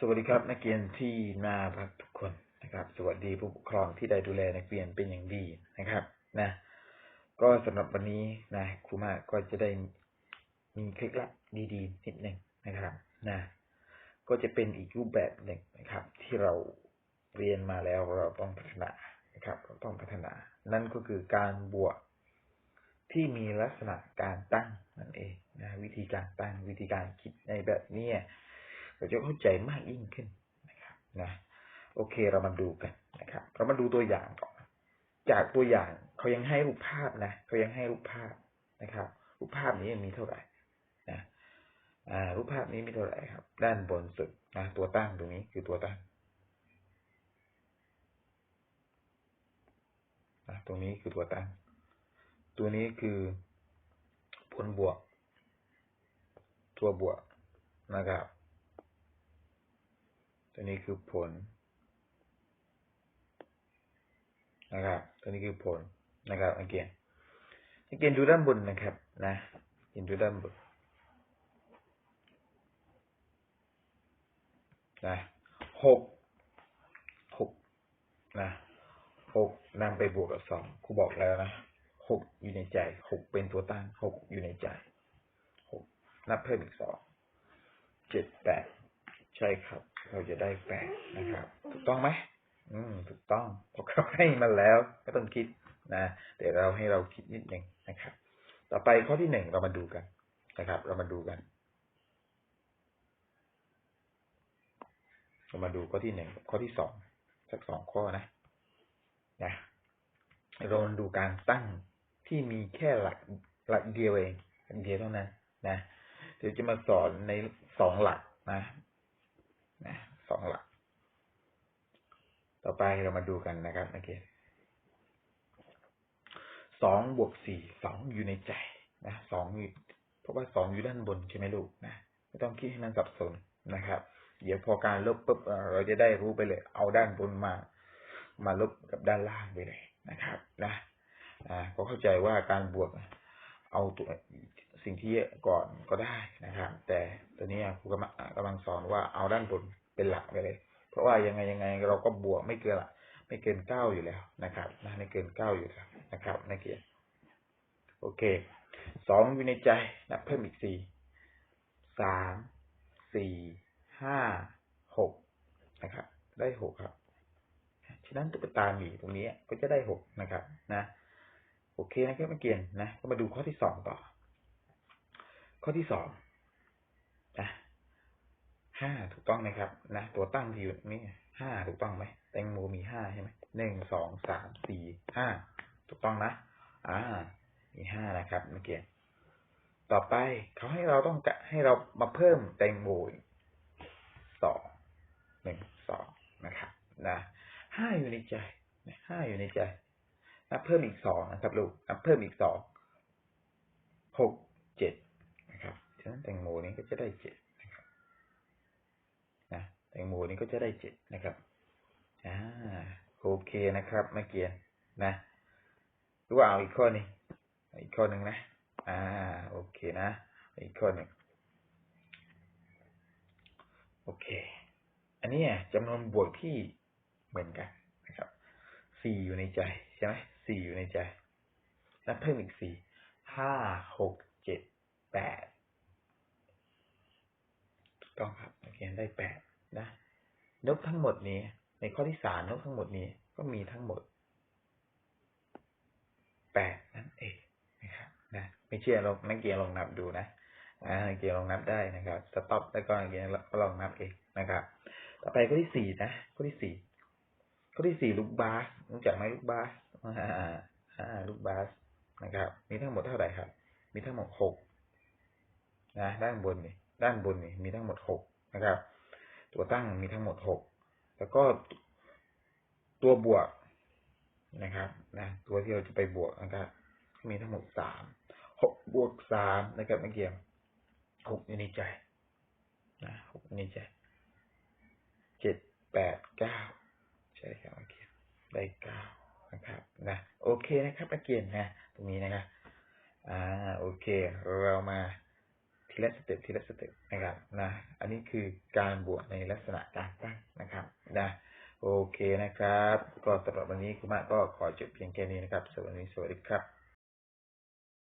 สวัสดีครับ นักเรียนที่น่ารักทุกคนนะครับ สวัสดีผู้ปกครองที่ได้ดูแลนักเรียนเป็นอย่างดีนะครับ นะ ก็สำหรับวันนี้นะครูมาก็จะได้มีเคล็ดลับดีๆนิดหนึ่งนะครับ นะ ก็จะเป็นอีกรูปแบบหนึ่งนะครับ ที่เราเรียนมาแล้วเราต้องพัฒนานะครับเราต้องพัฒนา นั่นก็คือการบวกที่มีลักษณะการตั้งนั่นเองนะวิธีการตั้งวิธีการคิดในแบบนี้ เราจะเข้าใจมากยิ่งขึ้นนะครับนะโอเคเรามาดูกันนะครับ เรามาดูตัวอย่างก่อนจากตัวอย่างเขายังให้รูปภาพนะเขายังให้รูปภาพนะครับ รูปภาพนี้ยังมีเท่าไหร่นะอ่ารูปภาพนี้มีเท่าไหร่ครับ ด้านบนสุดนะตัวตั้งตรงนี้คือตัวตั้งนะตรงนี้คือตัวตั้ง ตัวนี้คือผลบวก ตัวบวกนะครับ ตัวนี้คือผลนะครับ ตัวนี้คือผลนะครับอังเกตอังเกตดูด้านบนนะครับ นะเห็นดูด้านบนนะหกหกนะหกนำไปบวกกับสองครูบอกแล้วนะหกอยู่ในใจหกเป็นตัวตั้งหกอยู่ในใจหกนับเพิ่มอีกสองเจ็ดแปดใช่ครับ เราจะได้แปดนะครับ ถูกต้องไหมอืม ถูกต้องพราะเขาให้มาแล้วไม่ต้องคิดนะเดี๋ยวเราให้เราคิดนิดหนึ่งนะครับ ต่อไปข้อที่หนึ่งเรามาดูกันนะครับ เรามาดูกัน เรามาดูข้อที่หนึ่งข้อที่สองสักสองข้อนะนะเรามาดูการตั้งที่มีแค่หลักหลักเดียวเองหลักเดียวเท่านั้นนะเดี๋ยวจะมาสอนในสองหลักนะ นะสองหลัก ต่อไปเรามาดูกันนะครับโอเคสองบวกสี่สองอยู่ในใจนะสองอยู่เพราะว่าสองอยู่ด้านบนใช่ไหมลูกนะไม่ต้องคิดให้มันสับสนนะครับ เดี๋ยวพอการลบปุ๊บเราจะได้รู้ไปเลย เอาด้านบนมา มาลบกับด้านล่างไปเลยนะครับ นะอ่าก็เข้าใจว่าการบวกเอาตัว สิ่งที่ก่อนก็ได้นะครับ แต่ตัวนี้ครูกำลังกำลังสอนว่าเอาด้านบนเป็นหลักไปเลย เพราะว่ายังไงยังไงเราก็บวกไม่เกินละไม่เกินเก้าอยู่แล้วนะครับนะไม่เกินเก้าอยู่แล้วนะครับนักเรียนโอเคสองอยู่ในใจนะเพิ่มอีกสี่สามสี่ห้าหกนะครับ ได้หกครับฉะนั้นตุ๊กตาหมีตรงนี้ก็จะได้หกนะครับ นะ โอเคนะครับนักเรียนนะ ก็มาดูข้อที่สองต่อ ข้อที่สองนะห้าถูกต้องไหมครับนะตัวตั้งที่อยู่นี่ห้าถูกต้องไหมแตงโมมีห้าใช่ไหมหนึ่งสองสามสี่ห้าถูกต้องนะ อ่า มีห้านะครับนักเรียนต่อไปเขาให้เราต้องให้เรามาเพิ่มแตงโมสองหนึ่งสองนะครับนะห้าอยู่ในใจห้าอยู่ในใจนับเพิ่มอีกสองนะครับลูกนับเพิ่มอีกสองหกเจ็ดะนั้นแตงโมนี้ก็จะได้เจ็ดนะครับนะแตงโมนี้ก็จะได้เจ็ดนะครับอ่าโอเคนะครับเมื่อกี้นะรือว่าเอาอีกข้อนึงอีกข้อหนึ่งนะอ่าโอเคนะอีกข้อหนึ่งโอเค อันนี้จำนวนบวกที่เหมือนกันนะครับสี่อยู่ในใจใช่ไหมสี่อยู่ในใจนับเพิ่มอีกสี่ห้าหกเจ็ดแปด ต้องครับนักเรียนได้แปดนะนบทั้งหมดนี้ ในข้อที่สามนบทั้งหมดนี้ก็มีทั้งหมดแปดนั่นเองนะครับนะไม่เชื่อลองนักเรียนลองนับดูนะนักเรียนลองนับได้นะครับสต็อปแล้วก็นักเรียนก็ลองนับเองนะครับ ต่อไปข้อที่สี่นะข้อที่สี่ข้อที่สี่ลูกบาสรู้จักไหมลูกบาสอ่าลูกบาสนะครับ มีทั้งหมดเท่าไหร่ครับ มีทั้งหมดหกนะด้านบนนี่ ด้านบนนี่มีทั้งหมดหกนะครับ ตัวตั้งมีทั้งหมดหกแล้วก็ตัวบวกนะครับนะตัวที่เราจะไปบวกนะครับมีทั้งหมดสามหกบวกสามนะครับเมื่อกี้หกอยู่ในใจนะหกอยู่ในใจเจ็ดแปดเก้าใช่ครับเมื่อกี้ได้เก้านะครับนะโอเคนะครับเมื่อกี้นะตรงนี้นะครับอ่าโอเค เรามา ทีละสเต็ปทีละสเต็ปนะครับนะอันนี้คือการบวชในลักษณะการตั้งนะครับนะโอเคนะครับ ก็สำหรับวันนี้คุณมะก็ขอจบเพียงแค่นี้นะครับสวัสดีสวัสดีครับ